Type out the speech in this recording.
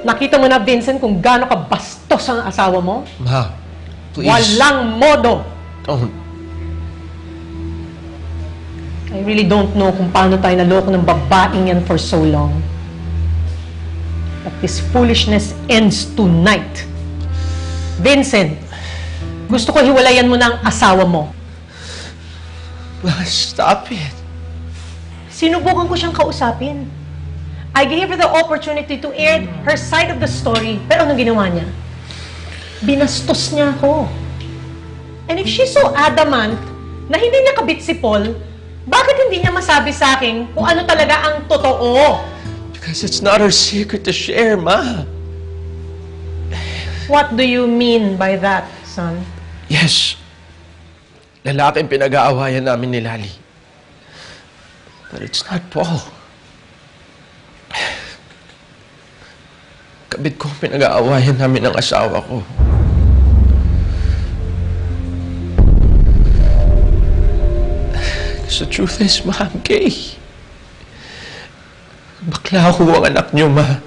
Nakita mo na, Vincent, kung gaano ka bastos ang asawa mo? Ma, please. Walang modo! Don't. I really don't know kung paano tayo naloko ng babaeng yan for so long. But this foolishness ends tonight. Vincent, gusto ko hiwalayan mo na ang asawa mo. Ma, stop it. Sinubukan ko siyang kausapin. I gave her the opportunity to air her side of the story. Pero anong ginawa niya? Binastos niya ako. And if she's so adamant na hindi niya kabit si Paul, bakit hindi niya masabi sa akin kung ano talaga ang totoo? Because it's not our secret to share, Ma. What do you mean by that, son? Yes. Lalaking pinag-aawayan namin ni Lali. But it's not Paul. Kabit ko ang pinag-aawayan namin ng asawa ko. Because the truth is, Ma, I'm gay. Bakla ako ang anak niyo, Ma.